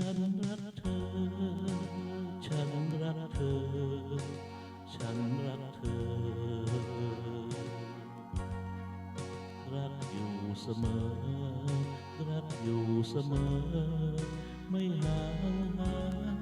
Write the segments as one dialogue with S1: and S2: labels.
S1: ฉันรักเธอ ฉันรักเธอ ฉันรักเธอ รักอยู่เสมอ รักอยู่เสมอ ไม่ห่างหาย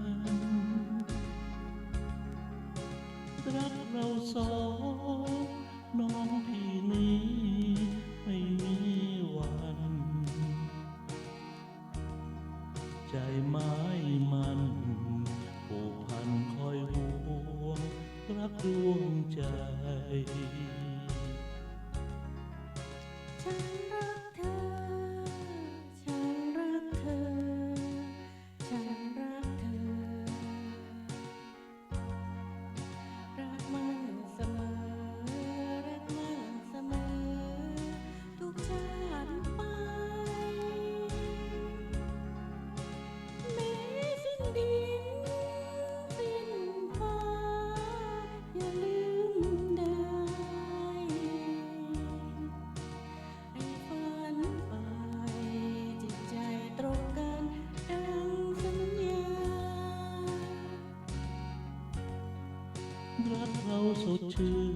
S1: รักเราสด
S2: ชื่น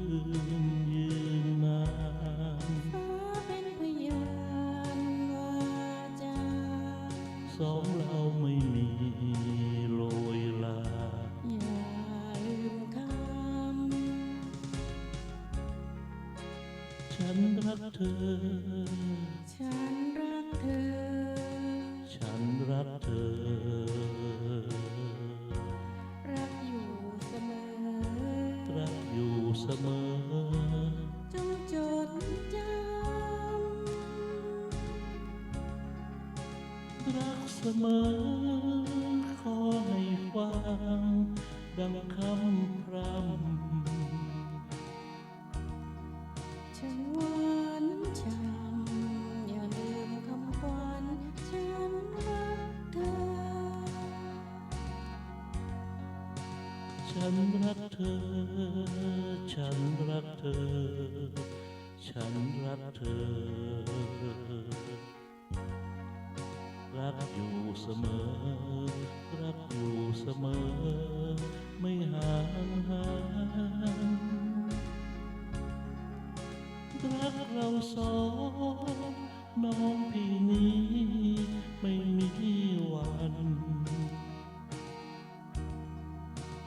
S2: ยืนนา
S1: น
S2: ฟ้าเป็นพยานว่าจา
S1: สองเราไม่มีโรยลา
S2: อย่าลืมคำ
S1: ฉันรักเธอ
S2: ฉันรักเธอ
S1: ฉันรักเธอ
S2: มอ จงจดจำ
S1: รักเสมอ ขอให้ฟังดังคำพรา
S2: ฉันรักเธอ
S1: ฉันรักเธอ ฉันรักเธอ รักอยู่เสมอ รักอยู่เสมอ ไม่ห่างหายรักเราสองน้องพี่นี้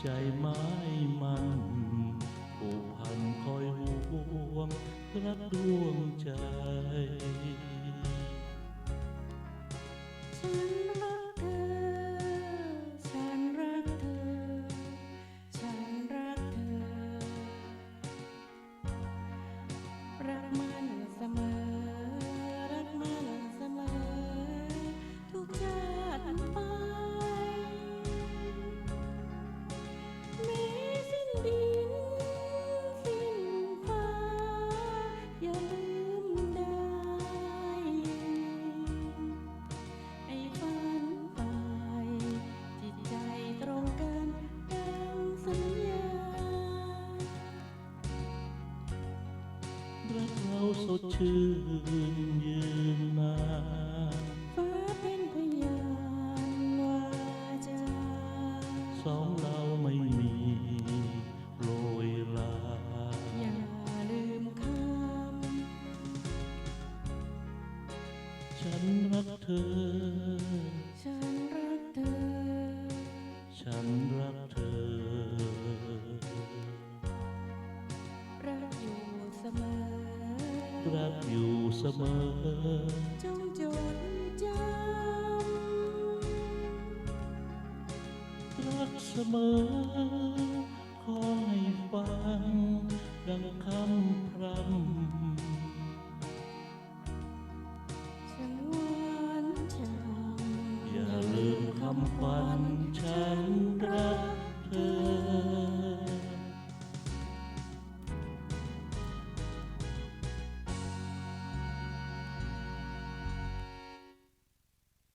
S1: ใจไม้มันผูกพันคอยห่วงรักดวงใจ
S2: รักเราสด
S1: ชื่นยืนนาน
S2: ฟ้าเป็นพยานว่าจา
S1: สองเราไม่มีโรยลา
S2: อย่าลืมค
S1: ฉันรักเธอำ
S2: ฉันรักเธอ
S1: ฉันรักเธอ
S2: รักอยู่เสมอ จงจดจำ
S1: รักเสมอ ขอให้ฟัง ดังคำพรำ